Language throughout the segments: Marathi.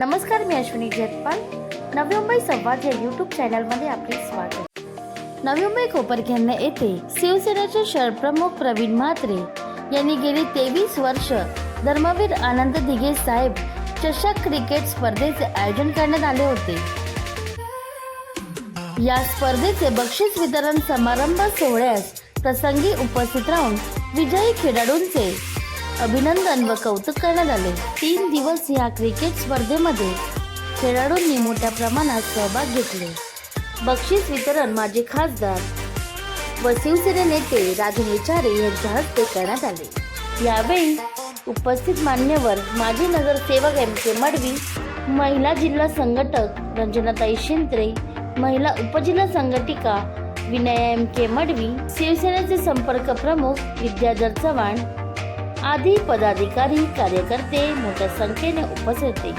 नमस्कार मी अश्विनी जयपाल नवी मुंबई संवाद या यूट्यूब चॅनलमध्ये आपले स्वागत. नवी मुंबई कोपरखेरणा येथे शिवसेनेचे शहर प्रमुख प्रवीण म्हात्रे यांनी गेली तेवीस वर्ष धर्मवीर आनंद दिघे साहेब चषक क्रिकेट स्पर्धेचे आयोजन करण्यात आले होते. या स्पर्धेचे बक्षीस वितरण समारंभ सोहळ्यास प्रसंगी उपस्थित राहून विजयी खेळाडूंचे अभिनंदन व कौतुक करण्यात आले. तीन दिवस या क्रिकेट स्पर्धेमध्ये खेळाडूंनी मोठ्या प्रमाणात सहभाग घेतले. बक्षीस वितरण माजी खासदार व शिवसेने नेते राजन विचारे यांच्या हस्ते करण्यात आले. यावेळी उपस्थित मान्यवर माजी नगरसेवक एम के मडवी महिला जिल्हा संघटक रंजनाताई शिंत्रे महिला उपजिल्हा संघटिका विनया एम के मडवी शिवसेनेचे संपर्क प्रमुख विद्याधर चव्हाण आदी पदाधिकारी कार्यकर्ते मोठ्या संख्येने उपस्थित होते.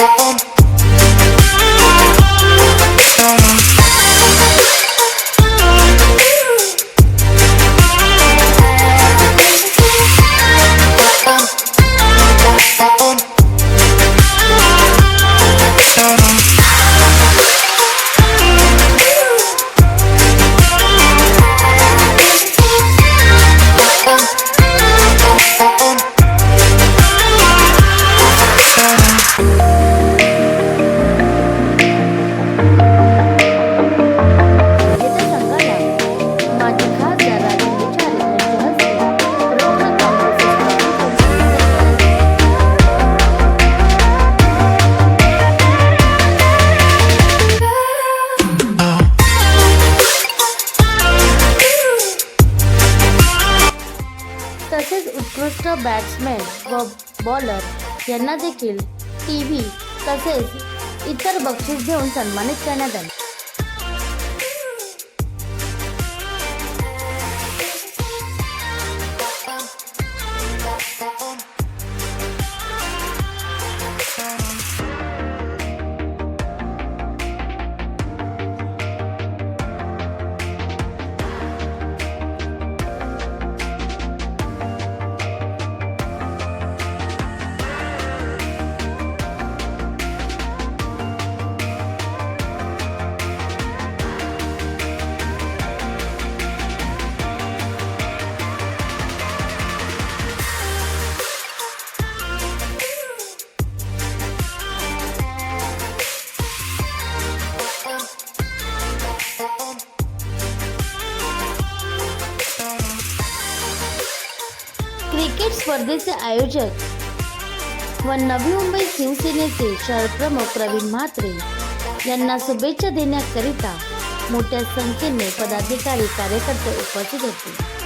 home. तसेच इतर बक्षीस देऊन सन्मानित करण्यात आले स्पर्धेचे आयोजक व नवी मुंबई शिवसेनेचे शहर प्रमुख प्रवीण म्हात्रे यांना शुभेच्छा देण्याकरिता मोठ्या संख्येने पदाधिकारी कार्यकर्ते उपस्थित होते.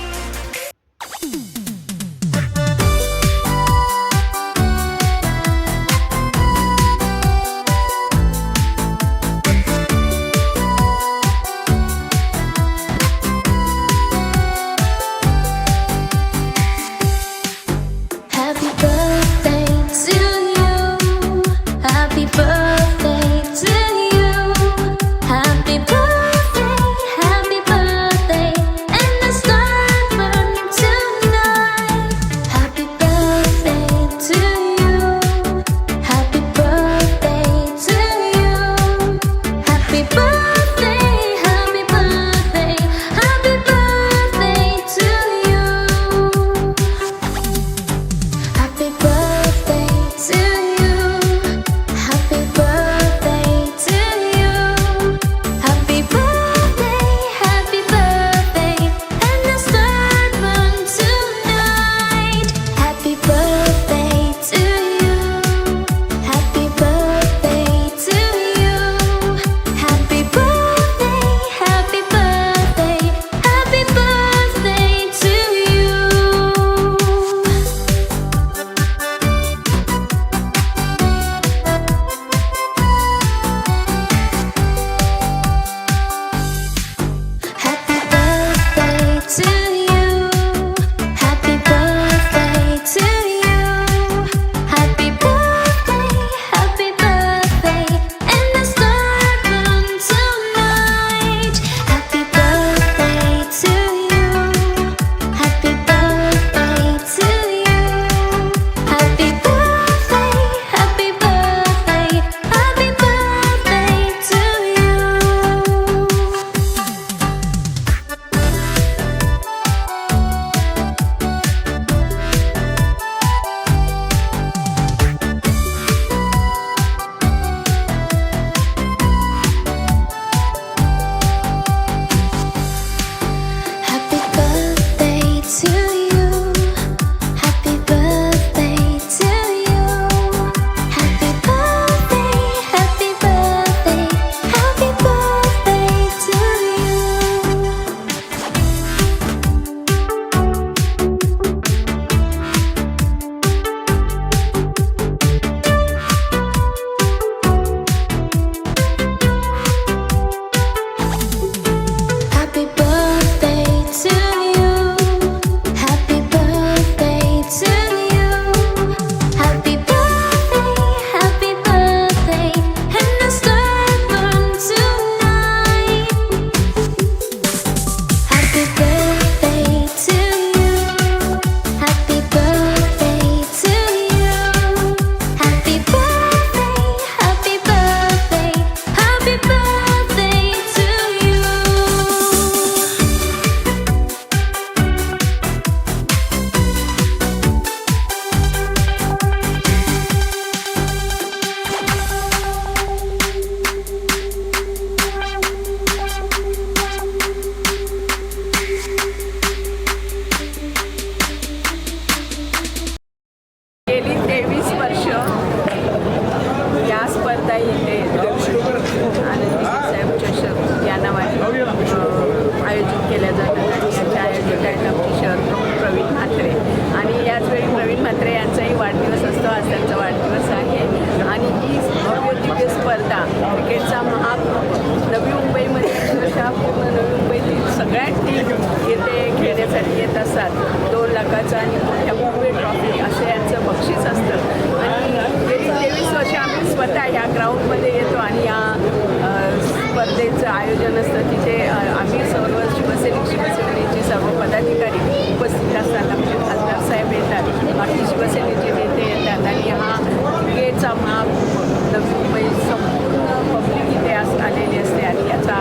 स्पर्धेचं आयोजन असतं. तिथे आम्ही सर्व शिवसैनिक शिवसेनेचे सर्व पदाधिकारी उपस्थित असतात. आमचे खासदार साहेब येतात. बाकी शिवसेनेचे नेते येतात. आणि हा क्रिकेटचा महाकुंभ नवी मुंबई संपूर्ण पब्लिक इथे आज आलेली असते आणि याचा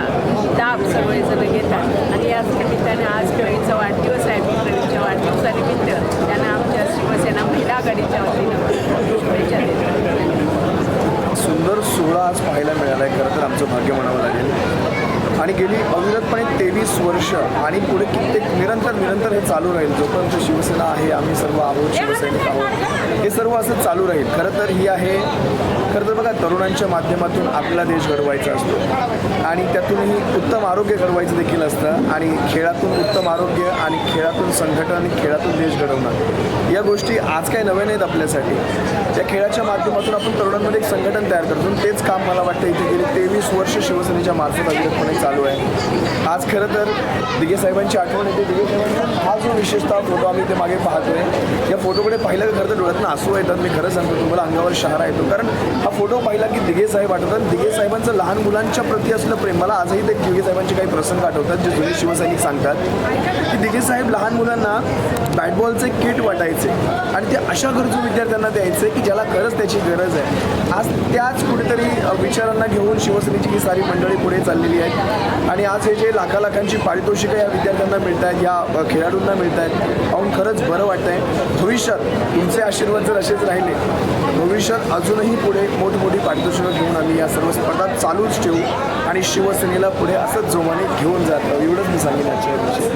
दाब सर्वजण घेतात. आणि याच निमित्ताने आज प्रवीणचा वाढदिवस आहे. मी प्रवीणच्या वाढदिवसानिमित्त त्यांना आमच्या शिवसेना महिला आघाडीच्या वतीनं शुभेच्छा देतात सुंदर सोहळा आज पाहायला मिळाला आहे खरं तर आमचं भाग्य म्हणावं लागेल. आणि गेली अविरतपणे तेवीस वर्ष आणि पुढे कित्येक निरंतर निरंतर हे चालू राहील. जोपर्यंत शिवसेना आहे आम्ही सर्व आहोत शिवसैनिक आहोत. हे सर्व असं चालू राहील. खरं तर ही आहे खरं तर बघा तरुणांच्या माध्यमातून आपला देश घडवायचा असतो. आणि त्यातूनही उत्तम आरोग्य घडवायचं देखील असतं. आणि खेळातून उत्तम आरोग्य आणि खेळातून संघटन आणि खेळातून देश घडवणं. या गोष्टी आज काही नव्या नाहीत आपल्यासाठी. त्या खेळाच्या माध्यमातून आपण तरुणांमध्ये एक संघटन तयार करतो. आणि तेच काम मला वाटतं इथे गेली तेवीस वर्ष शिवसेनेच्या मार्फत अविरतपणे चालू आहे. आज खरं तर दिघे साहेबांची आठवण येते. दिघे साहेबांचा हा जो विशेषतः फोटो आम्ही ते मागे पाहतोय या फोटोकडे पाहिलं तर खरं तर डोळ्यातनं आसू येतात. मी खरं सांगतो तुम्हाला अंगावर शहारा येतो. कारण हा फोटो पाहिला की दिघे साहेब आठवतात. दिघे साहेबांचं लहान मुलांच्या प्रती असलं प्रेम. मला आजही ते दिघे साहेबांचे काही प्रसंग आठवतात जे जुने शिवसैनिक सांगतात. की दिगे साहेब लहान मुलांना बॅटबॉलचे किट वाटायचे आणि ते अशा गरजू विद्यार्थ्यांना द्यायचे की ज्याला खरंच त्याची गरज आहे. आज त्याच कुठेतरी विचारांना घेऊन शिवसेनेची ही सारी मंडळी पुढे चाललेली आहेत. आणि आज हे जे लाखा लाखांची पारितोषिकं या विद्यार्थ्यांना मिळत आहेत या खेळाडूंना मिळत आहेत पाहून खरंच बरं वाटतं आहे भविष्यात तुमचे आशीर्वाद जर असेच राहिले भविष्यात अजूनही पुढे मोठमोठी पारितोषिकं घेऊन आम्ही या सर्व स्पर्धा चालूच ठेवू आणि शिवसेनेला पुढे असंच जोमाने घेऊन जात एवढंच मी सांगेन आजच्या विषयी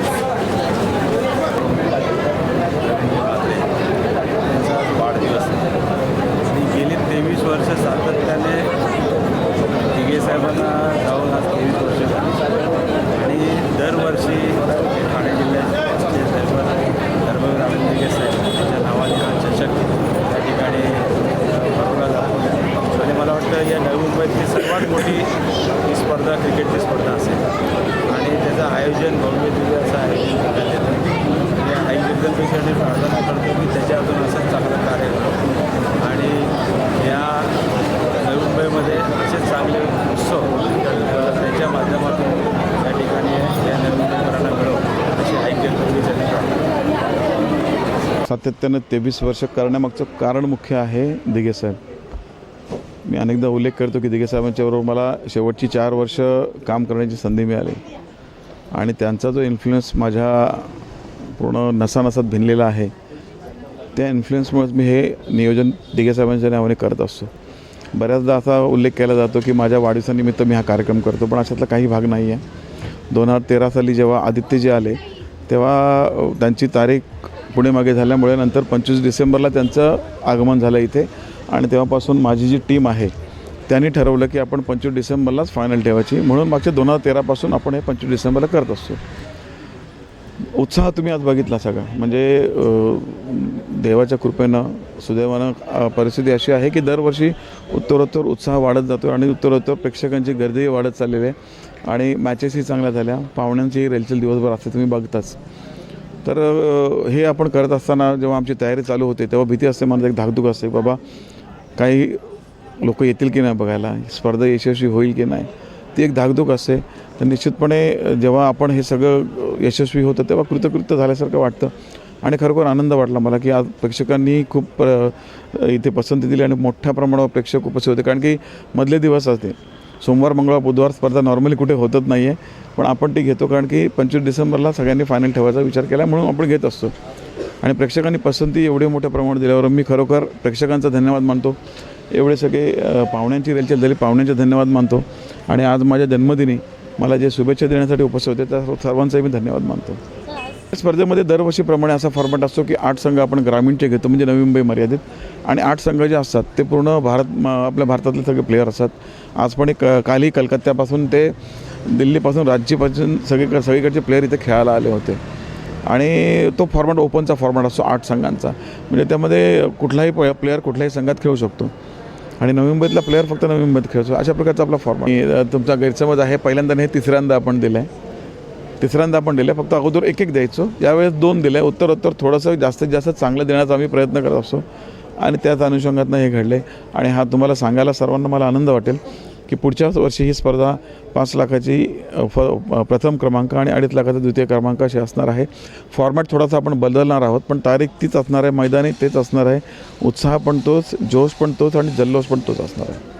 वाढदिवस. गेली तेवीस वर्ष सातत्याने दिगे साहेबांना जाऊन आज तेवीस वर्ष झाली आणि दरवर्षी ठाणे जिल्ह्याचे सरपंच धर्मवीर आनंद दिघे साहेब यांच्या नावाने हा चषक त्या ठिकाणी भरवला जातो आणि मला वाटतं या नवी मुंबईतली सर्वात मोठी ही स्पर्धा क्रिकेटची स्पर्धा असेल आणि त्याचं आयोजन भव्य दिव्य असं आयोजन करण्यात येतं या आई जगदंबेसाठी प्रार्थना करतो की त्याच्या अजून असंच चांगलं कार्य करो आणि या नवी मुंबईमध्ये असेच चांगले उत्सव अ, त्याच्या माध्यमातून त्या ठिकाणी या नवी मुंबईकरांना मिळव अशी आई जगदंबेसाठी प्रार्थना सातत्यानं तेवीस वर्ष करण्यामागचं कारण मुख्य आहे दिघे साहेब. मी अनेकदा उल्लेख करतो की दिघे साहेबांच्याबरोबर मला शेवटची चार वर्ष काम करण्याची संधी मिळाली. आणि त्यांचा जो इन्फ्लुएन्स माझ्या पूर्ण नसानसात भिनलेला आहे त्या इन्फ्लुएन्समुळेच मी हे नियोजन दिघे साहेबांच्या नावाने करत असतो. बऱ्याचदा असा उल्लेख केला जातो की माझ्या वाढदिवसानिमित्त मी हा कार्यक्रम करतो पण अशातला काही भाग नाही आहे दोन हजार तेरा साली जेव्हा आदित्यजी आले तेव्हा त्यांची तारीख पुढे मागे झाल्यामुळे नंतर पंचवीस डिसेंबरला त्यांचं आगमन झालं इथे. आणि तेव्हापासून माझी जी टीम आहे त्यांनी ठरवलं की आपण पंचवीस डिसेंबरलाच फायनल ठेवायची. म्हणून मागच्या दोन हजार तेरापासून आपण हे पंचवीस डिसेंबरला करत असतो. उत्साह तुम्ही आज बघितला सगळा. म्हणजे देवाच्या कृपेनं सुदैवानं परिस्थिती अशी आहे की दरवर्षी उत्तरोत्तर उत्साह वाढत जातो आणि उत्तरोत्तर प्रेक्षकांची गर्दीही वाढत चाललेली आहे. आणि मॅचेसही चांगल्या झाल्या. पाहुण्यांचीही रेलचेल दिवसभर असते तुम्ही बघताच. तर हे आपण करत असताना जेव्हा आमची तयारी चालू होते तेव्हा भीती असते मनात एक धाकधूक असते बाबा काही लोक येतील की नाही बघायला? स्पर्धा यशस्वी होईल की नाही? ती एक धाकधूक असते. तर निश्चितपणे जेव्हा आपण हे सगळं यशस्वी होतं तेव्हा कृतकृत्य झाल्यासारखं वाटतं. आणि खरोखर आनंद वाटला मला की आज प्रेक्षकांनी खूप इथे पसंती दिली आणि मोठ्या प्रमाणावर प्रेक्षक उपस्थित होते. कारण की मधले दिवस असते. सोमवार मंगळवार बुधवार स्पर्धा नॉर्मली कुठे होतच नाही आहे पण आपण ती घेतो कारण की पंचवीस डिसेंबरला सगळ्यांनी फायनल ठेवायचा विचार केला म्हणून आपण घेत असतो. आणि प्रेक्षकांनी पसंती एवढी मोठ्या प्रमाणात दिल्यावर मी खरोखर प्रेक्षकांचा धन्यवाद मानतो. एवढे सगळे पाहुण्यांची रेलचेल झाली पाहुण्यांचे धन्यवाद मानतो. आणि आज माझ्या जन्मदिनी मला जे शुभेच्छा देण्यासाठी उपस्थित होते त्या सर्वांचाही मी धन्यवाद मानतो. स्पर्धेमध्ये दरवर्षीप्रमाणे असा फॉर्मॅट असतो की आठ संघ आपण ग्रामीणचे घेतो म्हणजे नवी मुंबई मर्यादित. आणि आठ संघ जे असतात ते पूर्ण भारत म- आपल्या भारतातले सगळे प्लेयर असतात. आज पण एक कालही कलकत्त्यापासून ते दिल्लीपासून राज्यापासून सगळीकडे सगळीकडचे प्लेयर इथे खेळायला आले होते. आणि तो फॉर्मॅट ओपनचा फॉर्मॅट असतो आठ संघांचा. म्हणजे त्यामध्ये कुठलाही प्लेअर कुठल्याही संघात खेळू शकतो. आणि नवी मुंबईतला प्लेअर फक्त नवी मुंबईत खेळतो अशा प्रकारचा आपला फॉर्मॅट तुमचा गैरसमज आहे पहिल्यांदा नाही तिसऱ्यांदा आपण दिलं आहे तिसऱ्यांदा आपण दिलं फक्त अगोदर एक एक द्यायचो. यावेळेस दोन दिले उत्तर उत्तर थोडंसं जास्तीत जास्त चांगलं देण्याचा आम्ही प्रयत्न करत असतो. आणि त्याच अनुषंगातनं हे घडले आणि हा तुम्हाला सांगायला सर्वांना मला आनंद वाटेल की पुढच्या वर्षी ही स्पर्धा पाच लाखाची फ प्रथम क्रमांक आणि अडीच लाखाचा द्वितीय क्रमांक अशी असणार आहे. फॉर्मॅट थोडासा आपण बदलणार आहोत पण तारीख तीच असणार आहे मैदानी तेच असणार आहे. उत्साह पण तोच जोश पण तोच आणि जल्लोष पण तोच असणार आहे.